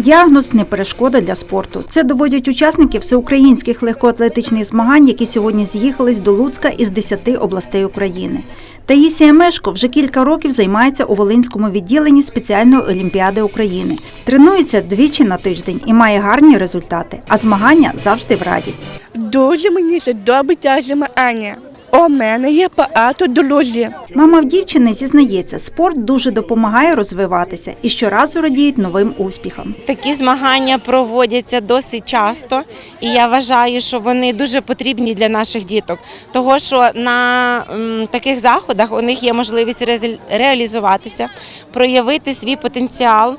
Діагноз не перешкода для спорту. Це доводять учасники всеукраїнських легкоатлетичних змагань, які сьогодні з'їхались до Луцька із 10 областей України. Таїсія Мешко вже кілька років займається у Волинському відділенні спеціальної олімпіади України. Тренується двічі на тиждень і має гарні результати, а змагання завжди в радість. Дуже мені подобається змагання. У мене є багато друзів. Мама в дівчини зізнається, спорт дуже допомагає розвиватися і щоразу радіють новим успіхам. Такі змагання проводяться досить часто, і я вважаю, що вони дуже потрібні для наших діток. Того, що на таких заходах у них є можливість реалізуватися, проявити свій потенціал.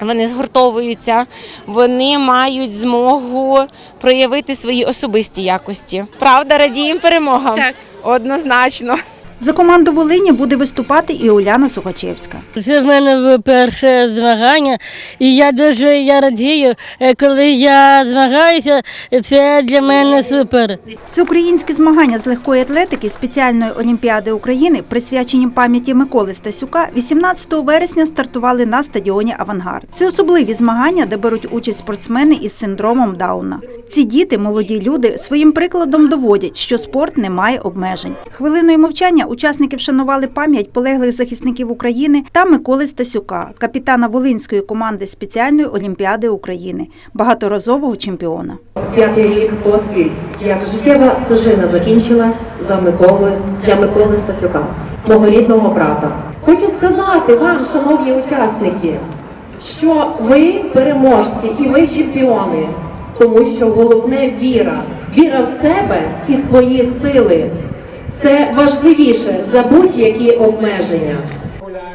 Вони згуртовуються, вони мають змогу проявити свої особисті якості. Правда, радіємо перемогам. Так. Однозначно. За команду Волині буде виступати і Уляна Сухачевська. Це в мене перше змагання, і я дуже я радію, е, коли я змагаюся, це для мене супер. Всеукраїнські змагання з легкої атлетики спеціальної олімпіади України, присвячені пам'яті Миколи Стасюка, 18 вересня стартували на стадіоні Авангард. Це особливі змагання, де беруть участь спортсмени із синдромом Дауна. Ці діти, молоді люди, своїм прикладом доводять, що спорт не має обмежень. Хвилиною мовчання учасники вшанували пам'ять полеглих захисників України та Миколи Стасюка, капітана волинської команди спеціальної олімпіади України, багаторазового чемпіона. П'ятий рік поспіль, як життєва стежина закінчилась за Миколи для Миколи Стасюка, мого рідного брата. Хочу сказати вам, шановні учасники, що ви переможці і ви чемпіони, тому що головне віра, віра в себе і свої сили. Це важливіше за будь-які обмеження.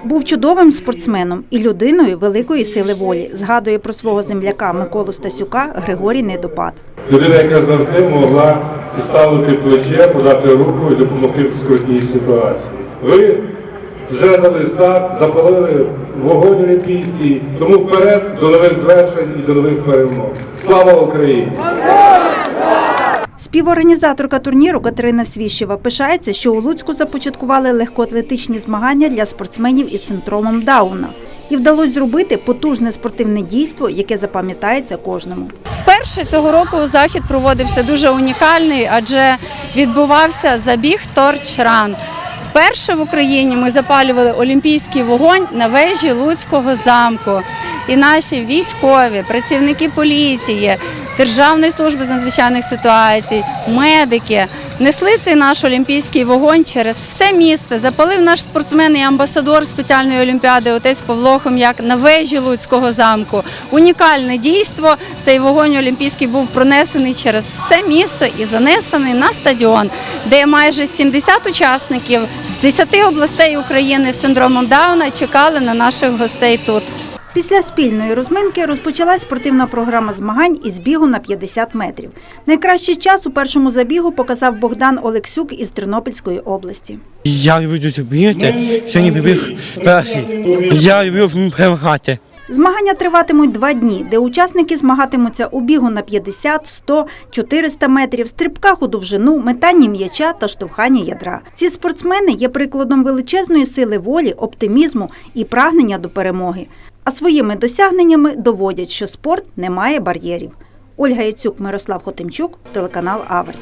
Був чудовим спортсменом і людиною великої сили волі. Згадує про свого земляка Миколу Стасюка Григорій Недопад. Людина, яка завжди могла підставити плече, подати руку і допомогти в скрутній ситуації. Ви вже дали старт, запалили вогонь олімпійський, тому вперед до нових звершень і до нових перемог. Слава Україні! Співорганізаторка турніру Катерина Свіщева пишається, що у Луцьку започаткували легкоатлетичні змагання для спортсменів із синдромом Дауна. І вдалося зробити потужне спортивне дійство, яке запам'ятається кожному. Вперше цього року захід проводився дуже унікальний, адже відбувався забіг торч-ран. Вперше в Україні ми запалювали олімпійський вогонь на вежі Луцького замку. І наші військові, працівники поліції, Державної служби з надзвичайних ситуацій, медики несли цей наш олімпійський вогонь через все місце. Запалив наш спортсмен і амбасадор спеціальної олімпіади отець Павло Хом'як на вежі Луцького замку. Унікальне дійство. Цей вогонь олімпійський був пронесений через все місто і занесений на стадіон, де майже 70 учасників з 10 областей України з синдромом Дауна чекали на наших гостей тут. Після спільної розминки розпочалась спортивна програма змагань із бігу на 50 метрів. Найкращий час у першому забігу показав Богдан Олексюк із Тернопільської області. Я люблю бігати, сьогодні побіг перший. Я люблю перемагати. Змагання триватимуть два дні, де учасники змагатимуться у бігу на 50, 100, 400 метрів, стрибках у довжину, метанні м'яча та штовханні ядра. Ці спортсмени є прикладом величезної сили волі, оптимізму і прагнення до перемоги. А своїми досягненнями доводять, що спорт не має бар'єрів. Ольга Яцюк, Мирослав Хотимчук, телеканал Аверс.